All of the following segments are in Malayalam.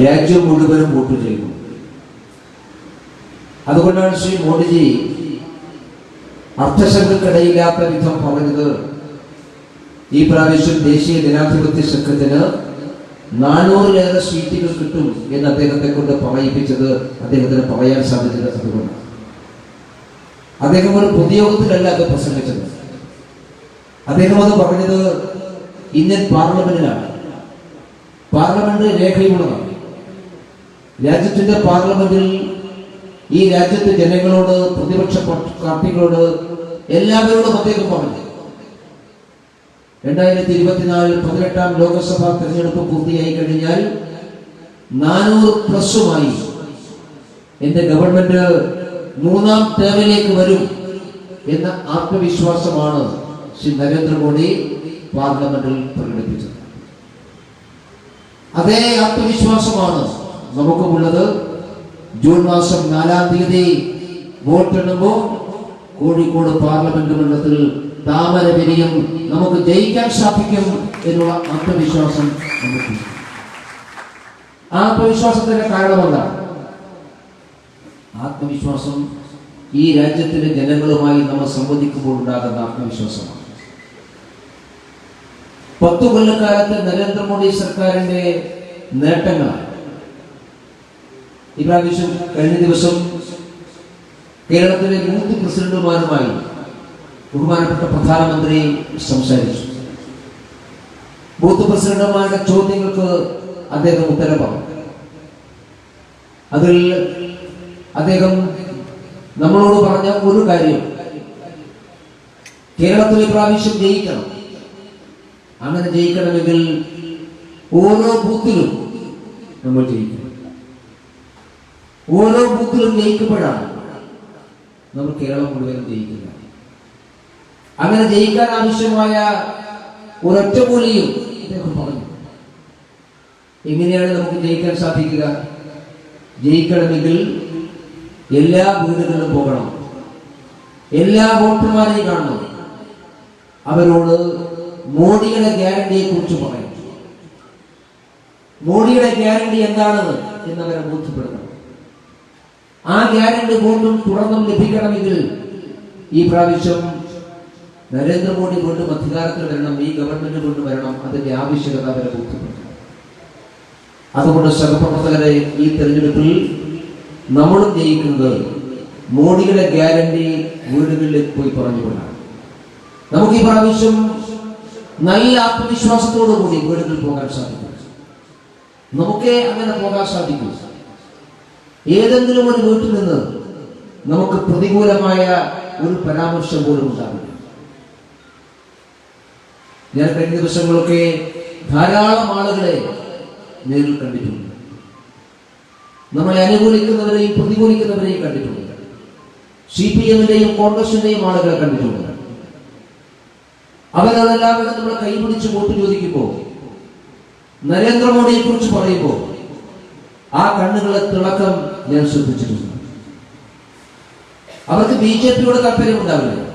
രാജ്യം മുഴുവനും വോട്ട് ചെയ്യുന്നു അതുകൊണ്ടാണ് ശ്രീ മോദിജി അർത്ഥശങ്കക്കിടയില്ലാത്ത വിധം പറഞ്ഞത്. ഈ പ്രാവശ്യം ദേശീയ ജനാധിപത്യ സംഘത്തിന് നാനൂറിലേറെ സീറ്റുകൾ കിട്ടും എന്ന് അദ്ദേഹത്തെ കൊണ്ട് പറയിപ്പിച്ചത് അദ്ദേഹത്തിന് പറയാൻ സാധിച്ചത് അതുകൊണ്ടാണ്. അദ്ദേഹം ഒരു പൊതുയോഗത്തിലല്ല അത് പ്രസംഗിച്ചത്. അദ്ദേഹം അത് പറഞ്ഞത് ഇന്ത്യൻ പാർലമെന്റിലാണ്. പാർലമെന്റ് രേഖയുള്ളതാണ്. രാജ്യത്തിന്റെ പാർലമെന്റിൽ ഈ രാജ്യത്തെ ജനങ്ങളോട് പ്രതിപക്ഷ പാർട്ടികളോട് എല്ലാവരോടും അദ്ദേഹം പറഞ്ഞു. രണ്ടായിരത്തി ഇരുപത്തിനാലിൽ പതിനെട്ടാം ലോക്സഭാ തെരഞ്ഞെടുപ്പ് പൂർത്തിയായി കഴിഞ്ഞാൽ നാനൂറ് പ്ലസുമായി എന്റെ ഗവൺമെന്റ് മൂന്നാം ടേമിലേക്ക് വരും എന്ന ആത്മവിശ്വാസമാണ് ശ്രീ നരേന്ദ്രമോദി പാർലമെന്റിൽ പ്രകടിപ്പിച്ചത്. അതേ ആത്മവിശ്വാസമാണ് നമുക്കുമുള്ളത് ജൂൺ മാസം നാലാം തീയതി വോട്ടെണ്ണുമ്പോൾ കോഴിക്കോട് പാർലമെന്റ് മണ്ഡലത്തിൽ താമര വിരിയും നമുക്ക് ജയിക്കാൻ സാധിക്കും എന്നുള്ള ആത്മവിശ്വാസം നമുക്ക് ആത്മവിശ്വാസത്തിന്റെ കാരണമെന്താണ് ആത്മവിശ്വാസം ഈ രാജ്യത്തിലെ ജനങ്ങളുമായി നമ്മൾ സംവദിക്കുമ്പോൾ ഉണ്ടാകുന്ന ആത്മവിശ്വാസമാണ്. പത്തു കൊല്ലക്കാലത്ത് നരേന്ദ്രമോദി സർക്കാരിന്റെ നേട്ടങ്ങളാണ്. ഇപ്രാവശ്യം കഴിഞ്ഞ ദിവസം കേരളത്തിലെ മൂന്ന് പ്രസിഡന്റുമാരുമായി ബഹുമാനപ്പെട്ട പ്രധാനമന്ത്രി സംസാരിച്ചു. ബൂത്ത് പ്രസിഡന്റുമാരുടെ ചോദ്യങ്ങൾക്ക് അദ്ദേഹം ഉത്തരം പറഞ്ഞു അതിൽ അദ്ദേഹം നമ്മളോട് പറഞ്ഞ ഒരു കാര്യം. കേരളത്തിൽ പ്രാവശ്യം ജയിക്കണം. അങ്ങനെ ജയിക്കണമെങ്കിൽ ഓരോ ബൂത്തിലും നമ്മൾ ജയിക്കണം. ഓരോ ബൂത്തിലും ജയിക്കുമ്പോഴാണ് നമ്മൾ കേരളം മുഴുവനും ജയിക്കുന്നത് അങ്ങനെ ജയിക്കാൻ ആവശ്യമായ ഒരൊറ്റ മൂലിയും അദ്ദേഹം പറഞ്ഞു. എങ്ങനെയാണ് നമുക്ക് ജയിക്കാൻ സാധിക്കുക? ജയിക്കണമെങ്കിൽ എല്ലാ വീടുകളിലും പോകണം. എല്ലാ വോട്ടർമാരെയും കാണണം. അവരോട് മോഡിയുടെ ഗ്യാരണ്ടിയെ കുറിച്ച് പറയും മോഡിയുടെ ഗ്യാരണ്ടി എന്താണെന്ന് എന്നവരെ ബോധ്യപ്പെടുത്തണം. ആ ഗ്യാരണ്ടി വീണ്ടും തുടർന്നും ലഭിക്കണമെങ്കിൽ ഈ പ്രാവശ്യം നരേന്ദ്രമോദി കൊണ്ടും അധികാരത്തിൽ വരണം ഈ ഗവൺമെന്റ് കൊണ്ടും വരണം അതിന്റെ ആവശ്യകത അവരെ ബോധ്യപ്പെട്ടു അതുകൊണ്ട് സഹപ്രവർത്തകരെ ഈ തെരഞ്ഞെടുപ്പിൽ നമ്മളും ജയിക്കുന്നത് മോഡിയുടെ ഗ്യാരണ്ടി വീടുകളിലേക്ക് പോയി പറഞ്ഞുകൊണ്ടാണ്. നമുക്ക് ഈ പ്രാവശ്യം നല്ല ആത്മവിശ്വാസത്തോടു കൂടി വീടുകളിൽ പോകാൻ സാധിക്കും. നമുക്കേ അങ്ങനെ പോകാൻ സാധിക്കും. ഏതെങ്കിലും ഒരു വീട്ടിൽ നിന്ന് നമുക്ക് പ്രതികൂലമായ ഒരു പരാമർശം പോലും ഉണ്ടാവില്ല. ഞാൻ കഴിഞ്ഞ ദിവസങ്ങളൊക്കെ ധാരാളം ആളുകളെ നേരിൽ കണ്ടിട്ടുണ്ട്. നമ്മളെ അനുകൂലിക്കുന്നവരെയും പ്രതികൂലിക്കുന്നവരെയും കണ്ടിട്ടുണ്ട്. സി പി എമ്മിന്റെയും കോൺഗ്രസിന്റെയും ആളുകളെ കണ്ടിട്ടുണ്ട്. അവരതെല്ലാവരും നമ്മളെ കൈപിടിച്ച് വോട്ട് ചോദിക്കുമ്പോൾ നരേന്ദ്രമോദിയെ കുറിച്ച് പറയുമ്പോൾ ആ കണ്ണുകളെ തിളക്കം ഞാൻ ശ്രദ്ധിച്ചിട്ടുണ്ട്. അവർക്ക് ബി ജെ പിയോട് താല്പര്യമുണ്ടാവില്ല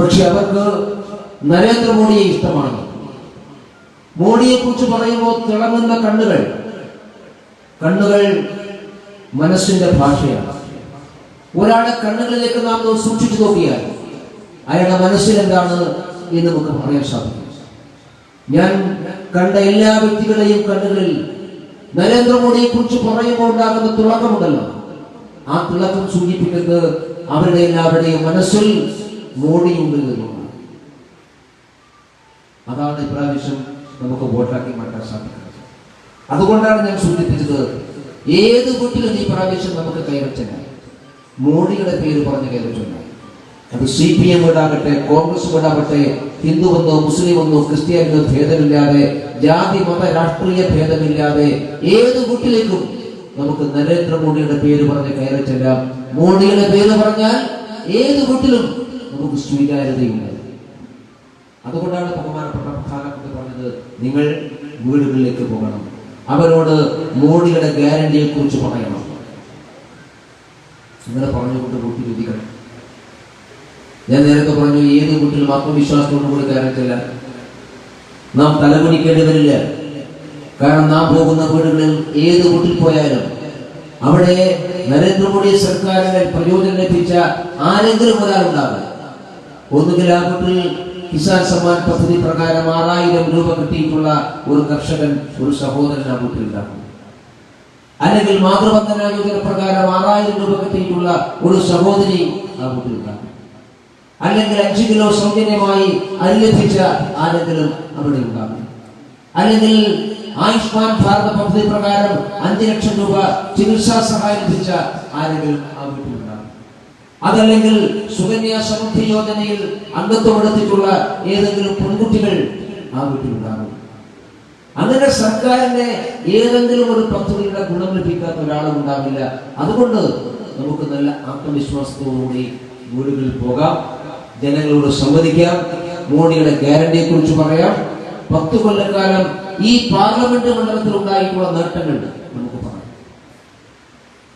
പക്ഷെ അവർക്ക് നരേന്ദ്രമോദിയെ ഇഷ്ടമാണ്. മോഡിയെ കുറിച്ച് പറയുമ്പോൾ തിളങ്ങുന്ന കണ്ണുകൾ. കണ്ണുകൾ മനസ്സിന്റെ ഭാഷയാണ്. ഒരാളെ കണ്ണുകളിലേക്ക് നാം സൂക്ഷിച്ചു നോക്കിയാൽ അയാളുടെ മനസ്സിൽ എന്താണ് എന്ന് നമുക്ക് പറയാൻ സാധിക്കും. ഞാൻ കണ്ട എല്ലാ വ്യക്തികളെയും കണ്ണുകളിൽ നരേന്ദ്രമോദിയെ കുറിച്ച് പറയുമ്പോൾ ഉണ്ടാകുന്ന തിളക്കമുണ്ടല്ലോ. ആ തിളക്കം സൂചിപ്പിക്കുന്നത് അവരുടെ എല്ലാവരുടെയും മനസ്സിൽ മോടിയുണ്ട് എന്നുള്ളതാണ്. അതാണ് ഇപ്രാവശ്യം നമുക്ക് വോട്ടാക്കി മാറ്റാൻ സാധിക്കുന്നത്. അതുകൊണ്ടാണ് ഞാൻ സൂചിപ്പിച്ചത് ഏത് വീട്ടിലും ഈ പ്രാവശ്യം നമുക്ക് കൈവച്ചനായി മോഡിയുടെ പേര് പറഞ്ഞ് കൈവച്ചുണ്ടായി അത് സി പി എം വീടാകട്ടെ കോൺഗ്രസ് വിടാകട്ടെ ഹിന്ദു വന്നോ മുസ്ലിം വന്നോ ക്രിസ്ത്യാനികൾ ഭേദമില്ലാതെ ജാതി മത രാഷ്ട്രീയ ഭേദമില്ലാതെ ഏത് കുട്ടിലേക്കും നമുക്ക് നരേന്ദ്രമോദിയുടെ പേര് പറഞ്ഞ് കയറി ചെല്ലാം. മോഡിയുടെ പേര് പറഞ്ഞാൽ ഏത് വീട്ടിലും നമുക്ക് സ്വീകാര്യതയില്ല അതുകൊണ്ടാണ് ബഹുമാനപ്പെട്ട പ്രധാനമന്ത്രി പറഞ്ഞത് നിങ്ങൾ വീടുകളിലേക്ക് പോകണം. അവരോട് മോഡിയുടെ ഗ്യാരണ്ടിയെ കുറിച്ച് പറയണം. നിങ്ങളെ പറഞ്ഞുകൊണ്ട് കൂട്ടി വിധിക്കണം ഞാൻ നേരത്തെ പറഞ്ഞു ഏത് വീട്ടിലും ആത്മവിശ്വാസത്തോടു കൂടി കയറത്തില്ല നാം തലമുടിക്കേണ്ടവരില്ല കാരണം നാം പോകുന്ന വീടുകളിൽ ഏത് വീട്ടിൽ പോയാലും അവിടെ നരേന്ദ്രമോദി സർക്കാരിന്റെ പ്രയോജനം ലഭിച്ച ആരെങ്കിലും ഒരാളുണ്ടാകും ഒന്നുകിൽ ആ വീട്ടിൽ കിസാൻ സമ്മാൻ പദ്ധതി പ്രകാരം ആറായിരം രൂപ കിട്ടിയിട്ടുള്ള ഒരു കർഷകൻ ഒരു സഹോദരൻ ആ വീട്ടിലുണ്ടാകും അല്ലെങ്കിൽ മാതൃബന്ധന യോജന പ്രകാരം ആറായിരം രൂപ കിട്ടിയിട്ടുള്ള ഒരു സഹോദരി ആ വീട്ടിലുണ്ടാകും അല്ലെങ്കിൽ അഞ്ച് കിലോ സൗജന്യമായി അനുലഭിച്ച ലഭിച്ച ആരെങ്കിലും അവിടെ ഉണ്ടാകും. അല്ലെങ്കിൽ ആയുഷ്മാൻ ഭാരത് പദ്ധതി പ്രകാരം അഞ്ചു ലക്ഷം രൂപ ചികിത്സാ സഹായം ലഭിച്ച ആരെങ്കിലും അവിടെ വീട്ടിലുണ്ടാകും അതല്ലെങ്കിൽ സുകന്യ സമൃദ്ധി യോജനയിൽ അംഗത്വം എടുത്തിട്ടുള്ള ഏതെങ്കിലും പെൺകുട്ടികൾ ആ വീട്ടിലുണ്ടാകും അങ്ങനെ സർക്കാരിന്റെ ഏതെങ്കിലും ഒരു പദ്ധതിയുടെ ഗുണം ലഭിക്കാത്ത ഒരാളും ഉണ്ടാവില്ല അതുകൊണ്ട് നമുക്ക് നല്ല ആത്മവിശ്വാസത്തോടുകൂടി വീടുകളിൽ പോകാം. ജനങ്ങളോട് സംവദിക്കാം മോഡിയുടെ ഗ്യാരണ്ടിയെ കുറിച്ച് പറയാം. പത്ത് കൊല്ലക്കാലം ഈ പാർലമെന്റ് മണ്ഡലത്തിൽ ഉണ്ടായിട്ടുള്ള നേട്ടങ്ങൾ നമുക്ക് പറയാം.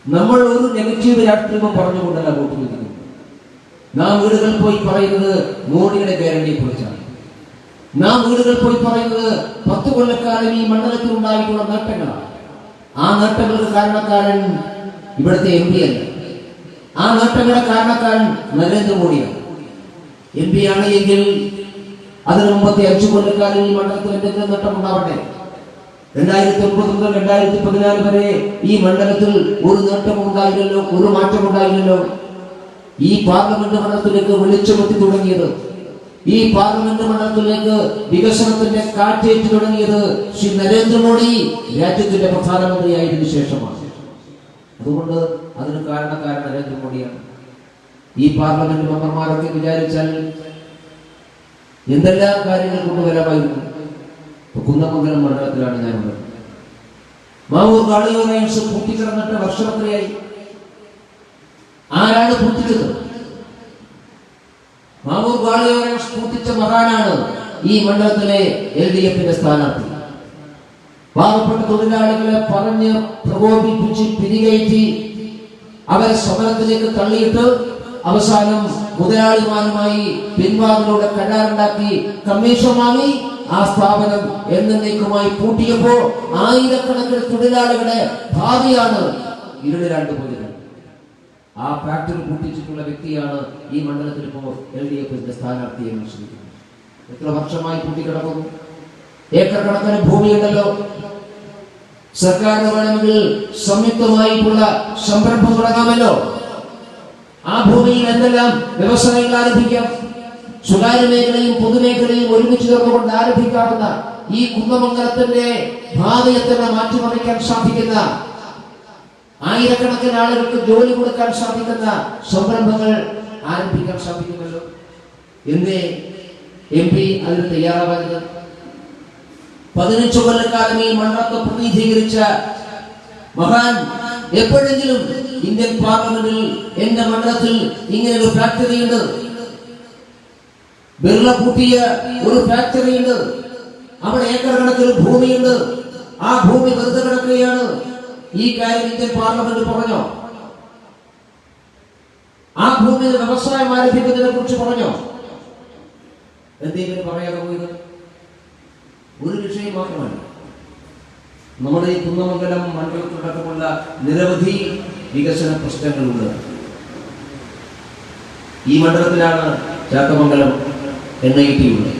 നമ്മൾ ഒരു നെഗറ്റീവ് രാഷ്ട്രീയം പറഞ്ഞുകൊണ്ടല്ല വോട്ട് ചോദിക്കുന്നത് നാം വീടുകളിൽ പോയി പറയുന്നത് മോഡിയുടെ ഗ്യാരണ്ടിയെ കുറിച്ചാണ് നാം വീടുകളിൽ പോയി പറയുന്നത് പത്ത് കൊല്ലക്കാലം ഈ മണ്ഡലത്തിൽ ഉണ്ടായിട്ടുള്ള നേട്ടങ്ങളാണ്. ആ നേട്ടങ്ങൾക്ക് കാരണക്കാരൻ ഇവിടുത്തെ എം പി അല്ല. ആ നേട്ടങ്ങളുടെ കാരണക്കാരൻ നരേന്ദ്രമോദിയാണ്. എം പി ആണ് എങ്കിൽ അതിനു മുമ്പത്തെ അഞ്ചു കൊല്ലക്കാലിൽ മണ്ഡലത്തിൽ എന്തെങ്കിലും നേട്ടം ഉണ്ടാവട്ടെ രണ്ടായിരത്തി ഒമ്പത് മുതൽ രണ്ടായിരത്തി പതിനാല് വരെ ഈ മണ്ഡലത്തിൽ ഒരു നേട്ടം ഉണ്ടായില്ലല്ലോ ഒരു മാറ്റം ഉണ്ടായില്ലല്ലോ ഈ പാർലമെന്റ് മണ്ഡലത്തിലേക്ക് വെളിച്ചമെത്തി തുടങ്ങിയത് ഈ പാർലമെന്റ് മണ്ഡലത്തിലേക്ക് വികസനത്തിന്റെ കാറ്റേറ്റ് തുടങ്ങിയത് ശ്രീ നരേന്ദ്രമോദി രാജ്യത്തിന്റെ പ്രധാനമന്ത്രിയായതിനു ശേഷമാണ്. അതുകൊണ്ട് അതിന് കാരണക്കാരൻ നരേന്ദ്രമോദിയാണ്. ഈ പാർലമെന്റ് മെമ്പർമാരൊക്കെ വിചാരിച്ചാൽ എന്തെല്ലാം കാര്യങ്ങൾ കൊണ്ടുവരാമായിരുന്നു? കുന്നമംഗലം മണ്ഡലത്തിലാണ് ഞാനുള്ളത്. മാവൂർ കാളിയോറയൻസ് പൂട്ടിക്കിടന്നിട്ട് വർഷമത്രയായി ആരാണ് പൂട്ടിച്ചത്? മാവൂർ കാളിയോറയൻസ് പൂട്ടിച്ച മഹാനാണ് ഈ മണ്ഡലത്തിലെ എൽ ഡി എഫിന്റെ സ്ഥാനാർത്ഥി. പാവപ്പെട്ട തൊഴിലാളികളെ പറഞ്ഞ് പ്രകോപിപ്പിച്ച് പിരികയറ്റി അവരെ സമരത്തിലേക്ക് തള്ളിയിട്ട് അവസാനം മുതലാളിമാരുമായി പിൻവാതിലൂടെ കരാറുണ്ടാക്കി കമ്മീഷൻ വാങ്ങി ആ സ്ഥാപനം എന്നേക്കുമായി പൂട്ടിയപ്പോ ആയിരക്കണക്കിന് തൊഴിലാളികളെ ഭാവിയാണ് ഇരുളിലാണ്ട് പോയത് ആ ഫാക്ടറി പൂട്ടിച്ചിട്ടുള്ള വ്യക്തിയാണ് ഈ മണ്ഡലത്തിൽ ഇപ്പോൾ എൽ ഡി എഫിന്റെ സ്ഥാനാർത്ഥിയെ മത്സരിക്കുന്നത് എത്ര വർഷമായി പൂട്ടിക്കിടക്കുന്നു? ഏക്കർ കണക്കിന് ഭൂമിയുണ്ടല്ലോ. സർക്കാരിന് വേണമെങ്കിൽ സംയുക്തമായിട്ടുള്ള സംരംഭം തുടങ്ങാമല്ലോ. ആ ഭൂമിയിൽ എന്തെല്ലാം വ്യവസായങ്ങൾ ആരംഭിക്കാം? സ്വകാര്യ മേഖലയും പൊതുമേഖലയും ഒരുമിച്ച് ചേർന്നുകൊണ്ട് ആരംഭിക്കാവുന്ന ഈ കുന്നമംഗലത്തിന്റെ ഭാവിയെ തന്നെ മാറ്റിമറിക്കാൻ സാധിക്കുന്ന ആയിരക്കണക്കിന് ആളുകൾക്ക് ജോലി കൊടുക്കാൻ സാധിക്കുന്ന സംരംഭങ്ങൾ ആരംഭിക്കാൻ സാധിക്കുമല്ലോ. എന്നേ എം പി അതിന് തയ്യാറാവാറുണ്ട് പതിനഞ്ചു കൊല്ലക്കാലം ഈ മണ്ണൊക്കെ പ്രതിനിധീകരിച്ച മഹാൻ എപ്പോഴെങ്കിലും ഇന്ത്യൻ പാർലമെന്റിൽ എന്റെ മണ്ഡലത്തിൽ ഇങ്ങനെ ഒരു ഫാക്ടറി ഉണ്ട്. ബിർള പൂട്ടിയ ഒരു ഫാക്ടറി ഉണ്ട്. അവിടെ ഏക്കർ കണക്കിന് ഭൂമിയുണ്ട്. ആ ഭൂമി വെറുതെ കിടക്കുകയാണ്. ഈ കാര്യം ഇന്ത്യൻ പാർലമെന്റ് പറഞ്ഞോ? ആ ഭൂമിയിൽ വ്യവസായം ആരംഭിക്കുന്നതിനെ കുറിച്ച് പറഞ്ഞോ? എന്തെങ്കിലും പറയാതെ പോയത്? ഒരു വിഷയം മാത്രമല്ല. നമ്മുടെ ഈ കുന്നമംഗലം മണ്ഡലത്തിലടക്കമുള്ള നിരവധി വികസന പ്രശ്നങ്ങളുണ്ട്. ഈ മണ്ഡലത്തിലാണ് ചാത്തമംഗലം എൻ ഐ ടി ഉള്ളത്.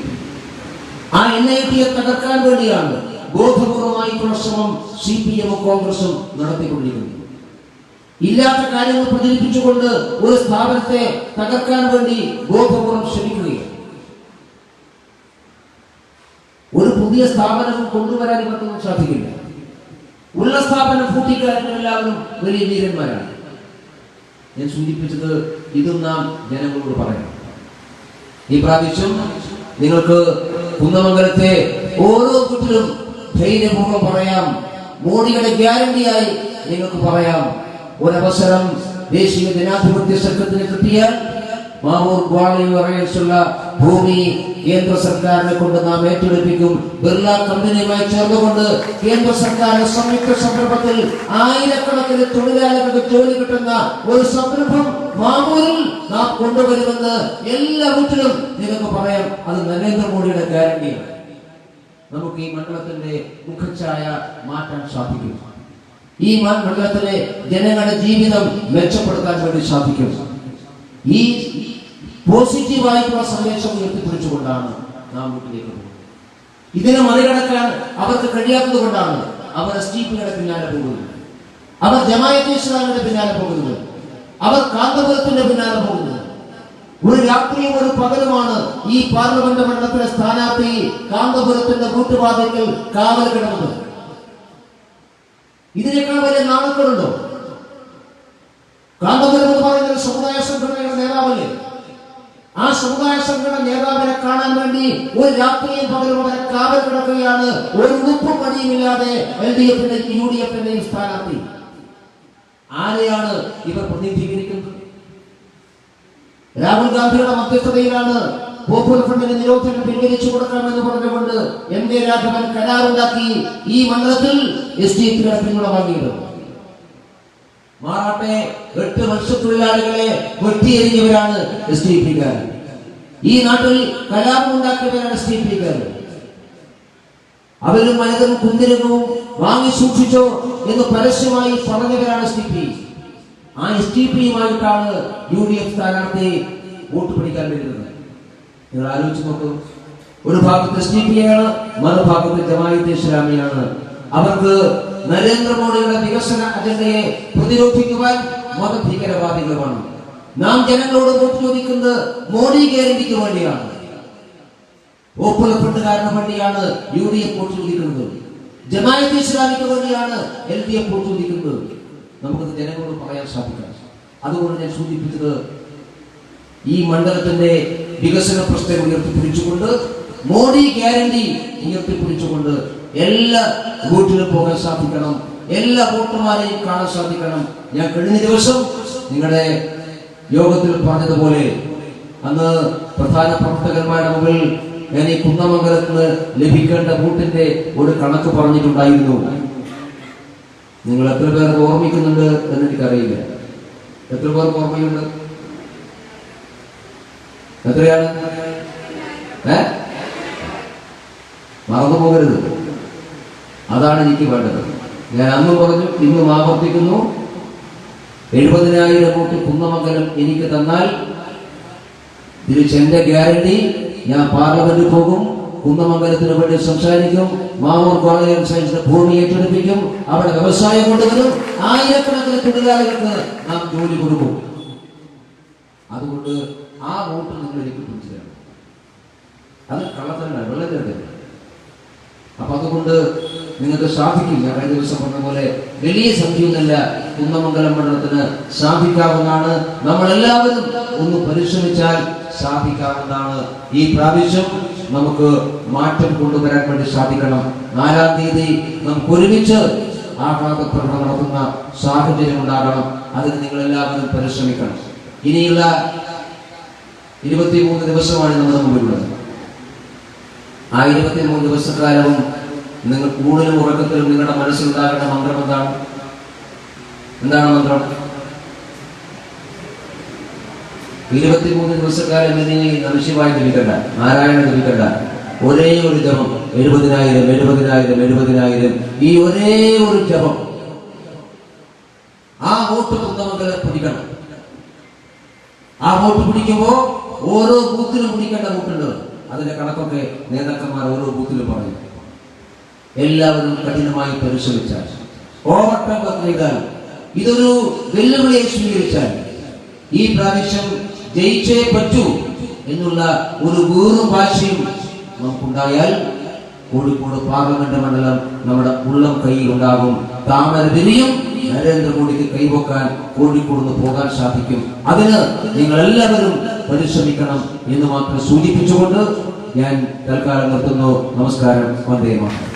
ആ എൻ ഐ ടിയെ തകർക്കാൻ വേണ്ടിയാണ് ബോധപൂർവമായിട്ടുള്ള ശ്രമം സി പി എമ്മും കോൺഗ്രസും നടത്തിക്കൊണ്ടിരിക്കുന്നത്. ഇല്ലാത്ത കാര്യങ്ങൾ പ്രചരിപ്പിച്ചുകൊണ്ട് ഒരു സ്ഥാപനത്തെ തകർക്കാൻ വേണ്ടി ബോധപൂർവം ശ്രമിക്കുകയാണ്. ഒരു പുതിയ സ്ഥാപനം കൊണ്ടുവരാൻ ഇവർക്കൊന്നും സാധിക്കില്ല. ഉള്ള സ്ഥാപനം വലിയ വീരന്മാരാണ് ഞാൻ സൂചിപ്പിച്ചത് ഇതും നാം ജനങ്ങളോട് പറയണം. ഈ പ്രാവശ്യം നിങ്ങൾക്ക് കുന്നമംഗലത്തെ ഓരോ കുട്ടിലും ധൈര്യപൂർവം പറയാം. മോഡിയുടെ ഗ്യാരണ്ടിയായി നിങ്ങൾക്ക് പറയാം. ഒരവസരം ദേശീയ ജനാധിപത്യ സംഘത്തിന് കിട്ടിയാൽ മാവൂർ ഗ്വാളിയുറയുള്ള ഭൂമി കേന്ദ്ര സർക്കാരിനെ കൊണ്ട് നാം ഏറ്റെടുപ്പിക്കും. ബിർള കമ്പനിയുമായി ചേർന്നുകൊണ്ട് കേന്ദ്ര സർക്കാരിന്റെ സംയുക്ത സംരംഭത്തിൽ ആയിരക്കണക്കിന് തൊഴിലാളികൾക്ക് ജോലി കിട്ടുന്ന ഒരു സംരംഭം മാമൂരിൽ നാം കൊണ്ടുവരുമെന്ന് എല്ലാ വീട്ടിലും നിങ്ങൾക്ക് പറയാം. അത് നരേന്ദ്രമോദിയുടെ ഗ്യാരണ്ടിയാണ്. നമുക്ക് ഈ മണ്ഡലത്തിന്റെ മുഖച്ഛായ മാറ്റാൻ സാധിക്കും. ഈ മണ്ഡലത്തിലെ ജനങ്ങളുടെ ജീവിതം മെച്ചപ്പെടുത്താൻ വേണ്ടി സാധിക്കും. ഈ പോസിറ്റീവായിട്ടുള്ള സന്ദേശം ഉയർത്തിപ്പിടിച്ചുകൊണ്ടാണ് നാം വീട്ടിലേക്ക് പോകുന്നത്. ഇതിനെ മറികടക്കാൻ അവർക്ക് കഴിയാത്തത് കൊണ്ടാണ് അവർ എസ് ടി പിയുടെ പിന്നാലെ പോകുന്നത്. അവർ ജമായത്ത് പിന്നാലെ പോകുന്നത്. അവർ കാന്തപുരത്തിന്റെ പിന്നാലെ പോകുന്നത്. ഒരു രാത്രിയും ഒരു പകലുമാണ് ഈ പാർലമെന്റ് മണ്ഡലത്തിലെ സ്ഥാനാർത്ഥി കാന്തപുരത്തിന്റെ കൂട്ടുപാതയ്ക്കൽ കാവൽ കിടന്നത്. ഇതിനേക്കാൾ വലിയ നാണുക്കളുണ്ടോ കാന്തപുരം എന്ന് പറയുന്ന സമുദായ സംഘടനയുടെ നേതാവല്ലേ? ആ സമുദായ സംഘടന നേതാവിനെ കാണാൻ വേണ്ടി ഒരു രാത്രിയും പകലും അവരെ കാവൽ കിടക്കുകയാണ്. ഒരു ഉപ്പും പണിയുമില്ലാതെ എൽ ഡി എഫിന്റെയും യു ഡി എഫിന്റെയും സ്ഥാനാർത്ഥി. ആരെയാണ് ഇവർ പ്രതിനിധീകരിക്കുന്നത്? രാഹുൽ ഗാന്ധിയുടെ മധ്യസ്ഥതയിലാണ് പോപ്പുലർ ഫ്രണ്ടിന് നിരോധനം പിൻവലിച്ചു കൊടുക്കണമെന്ന് പറഞ്ഞുകൊണ്ട് എം കെ രാഘവൻ കരാറുണ്ടാക്കി ഈ മണ്ഡലത്തിൽ എസ് ഡി എഫിനെ പിന്തുണ വാങ്ങിയത് മാറാട്ടെ എട്ട് വർഷത്തൊഴിലാളികളെ വെട്ടിയെറിഞ്ഞവരാണ് എസ് ഡി പിക്കാർ ഈ നാട്ടിൽ കലാപം ഉണ്ടാക്കിയവരാണ് എസ് ഡി പിക്കാർ അവരും മനതും കുന്തിരകവും വാങ്ങി സൂക്ഷിച്ചോ എന്ന് പരസ്യമായി പറഞ്ഞവരാണ് എസ് ഡി പി. ആ എസ് ഡി പിയുമായിട്ടാണ് യു ഡി എഫ് സ്ഥാനാർത്ഥി വോട്ട് പിടിക്കാൻ വരുന്നത്. നിങ്ങൾ ആലോചിച്ച് നോക്കൂ. ഒരു ഭാഗത്ത് എസ് ഡി പി ആണ് മറുഭാഗത്ത് ജമാഅത്തെ ഇസ്ലാമിയാണ്. അവർക്ക് നരേന്ദ്രമോദിയുടെ വികസന അജണ്ടയെ പ്രതിരോധിക്കുവാൻ മതഭീകരവാദികളുമാണ് നാം ജനങ്ങളോട് വോട്ട് ചോദിക്കുന്നത് മോഡി ഗ്യാരണ്ടിക്ക് വേണ്ടിയാണ്. ഓപ്പുലപ്പെട്ടുകാരന് വേണ്ടിയാണ് യു ഡി എഫ് വോട്ട് ചോദിക്കുന്നത്. ജമാഅത്ത് ഇസ്ലാമിക്ക് വേണ്ടിയാണ് എൽ ഡി എഫ് വോട്ട് ചോദിക്കുന്നത്. നമുക്കത് ജനങ്ങളോട് പറയാൻ സാധിക്കാം അതുകൊണ്ട് ഞാൻ സൂചിപ്പിച്ചത് ഈ മണ്ഡലത്തിന്റെ വികസന പ്രശ്നം ഉയർത്തിപ്പിടിച്ചുകൊണ്ട് മോഡി ഗ്യാരണ്ടി ഉയർത്തിപ്പിടിച്ചുകൊണ്ട് എല്ലാ വോട്ടിലും പോകാൻ സാധിക്കണം. എല്ലാ വോട്ടർമാരെയും കാണാൻ സാധിക്കണം. ഞാൻ കഴിഞ്ഞ ദിവസം നിങ്ങളുടെ യോഗത്തിൽ പറഞ്ഞതുപോലെ അന്ന് പ്രധാന പ്രവർത്തകന്മാരുടെ മുമ്പിൽ ഞാൻ ഈ കുന്നമംഗലത്ത് നിന്ന് ലഭിക്കേണ്ട വോട്ടിന്റെ ഒരു കണക്ക് പറഞ്ഞിട്ടുണ്ടായിരുന്നു. നിങ്ങൾ എത്ര പേർ ഓർമ്മിക്കുന്നുണ്ട് എന്ന് എനിക്കറിയില്ല. എത്ര പേർ ഓർമ്മയുണ്ട്? എത്രയാണ്? ഏ? മറന്നു പോകരുത് അതാണ് എനിക്ക് വേണ്ടത്. ഞാൻ അന്ന് പറഞ്ഞു ഇന്നും ആവർത്തിക്കുന്നു. എഴുപതിനായിരം കോടി കുന്നമംഗലം എനിക്ക് തന്നാൽ തിരിച്ചെന്റെ ഗ്യാരണ്ടി ഞാൻ പാർലമെന്റിൽ പോകും കുന്നമംഗലത്തിന് വേണ്ടി സംസാരിക്കും മാവൂർ കോളേജ് സയൻസിന്റെ ഭൂമി ഏറ്റെടുപ്പിക്കും അവിടെ വ്യവസായം കൊണ്ടുവരും ആയിരക്കണക്കിന് തൊഴിലാളികൾക്ക് നാം ജോലി കൊടുക്കും. അതുകൊണ്ട് ആ വോട്ട് നിങ്ങൾ എനിക്ക് പിടിച്ചു അത് കള്ളത്തരമാണ് വെള്ളം ചേർക്കരുത് അപ്പൊ അതുകൊണ്ട് നിങ്ങൾക്ക് സാധിക്കില്ല. കഴിഞ്ഞ ദിവസം പറഞ്ഞ പോലെ വലിയ സംഖ്യയൊന്നല്ല കുന്നമംഗലം മണ്ഡലത്തിന് സാധിക്കാവുന്നതാണ്. നമ്മളെല്ലാവരും ഒന്ന് പരിശ്രമിച്ചാൽ സാധിക്കാവുന്നതാണ്. ഈ പ്രാവശ്യം നമുക്ക് മാറ്റം കൊണ്ടുവരാൻ വേണ്ടി സാധിക്കണം. നാലാം തീയതി നമുക്ക് ഒരുമിച്ച് ആഹ്ലാദപ്രകടനം നടത്തുന്ന സാഹചര്യം ഉണ്ടാകണം. അതിന് നിങ്ങളെല്ലാവരും പരിശ്രമിക്കണം. ഇനിയുള്ള ഇരുപത്തിമൂന്ന് ദിവസമാണ് നമ്മുടെ മുമ്പിലുള്ളത്. ആ ഇരുപത്തിമൂന്ന് ദിവസക്കാലവും നിങ്ങൾ കൂടുതലും ഉറക്കത്തിലും നിങ്ങളുടെ മനസ്സിലുണ്ടാകേണ്ട മന്ത്രം എന്താണ്? എന്താണ് മന്ത്രം? ഇരുപത്തിമൂന്ന് ദിവസക്കാലം ഇനി നമശിവായി ജപിക്കണ്ട നാരായണ ജപിക്കണ്ട ഒരേ ഒരു ജപം എഴുപതിനായിരം എഴുപതിനായിരം എഴുപതിനായിരം ഈ ഒരേ ഒരു ജപം. ആ വോട്ട് കുന്നമംഗലം പിടിക്കണം. ആ വോട്ട് പിടിക്കുമ്പോ ഓരോ ബൂത്തിലും പിടിക്കേണ്ട വോട്ടുണ്ട് അതിന്റെ കണക്കൊക്കെ നേതാക്കന്മാർ ഓരോ ബൂത്തിലും പറഞ്ഞു എല്ലാവരും കഠിനമായി പരിശ്രമിച്ചാൽ ഓവർടം ചെയ്താൽ ഇതൊരു വെല്ലുവിളിയെ സ്വീകരിച്ചാൽ ഈ പ്രാവശ്യം ജയിച്ചേ പറ്റൂ എന്നുള്ള ഒരു വീറും വാശിയും നമുക്കുണ്ടായാൽ കോഴിക്കോട് പാർലമെന്റ് മണ്ഡലം നമ്മുടെ ഉള്ളം കയ്യിൽ ഉണ്ടാകും. താമര വിരിയും നരേന്ദ്രമോദിക്ക് കൈവക്കാൻ കോഴിക്കോട് പോകാൻ സാധിക്കും. അതിന് നിങ്ങൾ എല്ലാവരും പരിശ്രമിക്കണം എന്ന് മാത്രം സൂചിപ്പിച്ചുകൊണ്ട് ഞാൻ തൽക്കാലം നിർത്തുന്നു. നമസ്കാരം. വന്ദേ മാതരം.